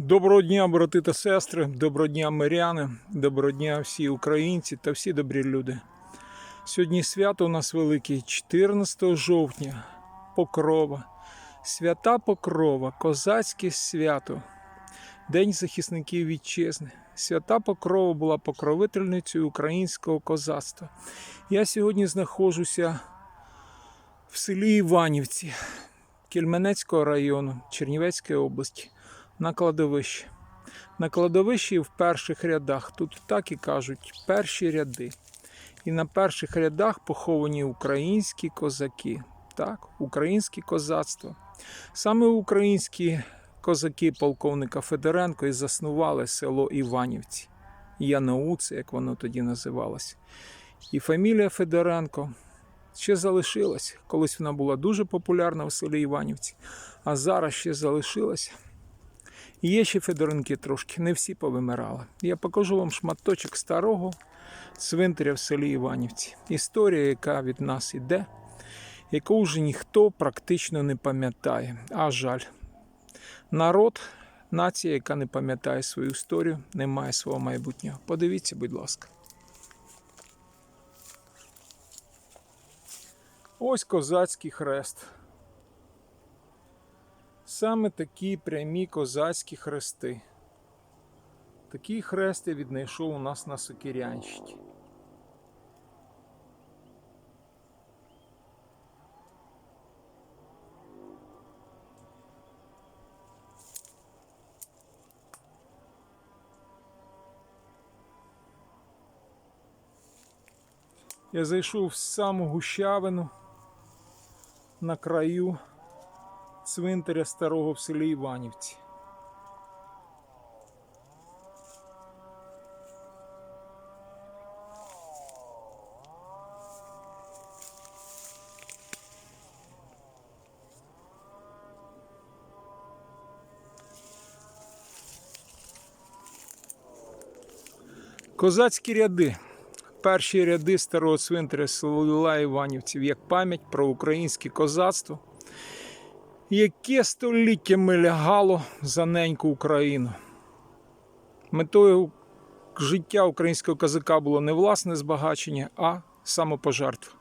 Доброго дня, брати та сестри, доброго дня, миряни, доброго дня всі українці та всі добрі люди. Сьогодні свято у нас велике 14 жовтня, Покрова, свята Покрова, козацьке свято, День захисників вітчизни. Свята Покрова була покровительницею українського козацтва. Я сьогодні знаходжуся в селі Іванівці Кельменецького району Чернівецької області на кладовищі. На кладовищі в перших рядах, тут так і кажуть, перші ряди. І на перших рядах поховані українські козаки, так, українське козацтво. Саме українські козаки полковника Федоренко і заснували село Іванівці. Яноуце, як воно тоді називалося. І фамілія Федоренко ще залишилась. Колись вона була дуже популярна в селі Іванівці, а зараз ще залишилася. Є ще Федоренки трошки, не всі повимирали. Я покажу вам шматочок старого цвинтаря в селі Іванівці. Історія, яка від нас іде, яку вже ніхто практично не пам'ятає. А жаль, народ, нація, яка не пам'ятає свою історію, не має свого майбутнього. Подивіться, будь ласка. Ось козацький хрест. Саме такі прямі козацькі хрести. Такий хрест я віднайшов у нас на Сокирянщині. Я зайшов в саму гущавину на краю цвинтаря старого в селі Іванівці. Козацькі ряди. Перші ряди старого цвинтаря села Іванівців як пам'ять про українське козацтво яке століттями лягало за неньку Україну. Метою життя українського козака було не власне збагачення, а самопожертва.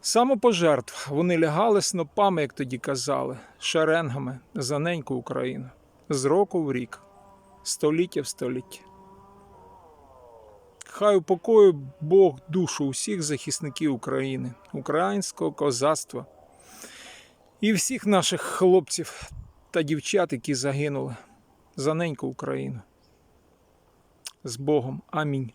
Самопожертва. Вони лягали снопами, як тоді казали, шеренгами за неньку Україну. З року в рік, століття в століття. Хай упокоює Бог душу усіх захисників України, українського козацтва і всіх наших хлопців та дівчат, які загинули за неньку Україну. З Богом. Амінь.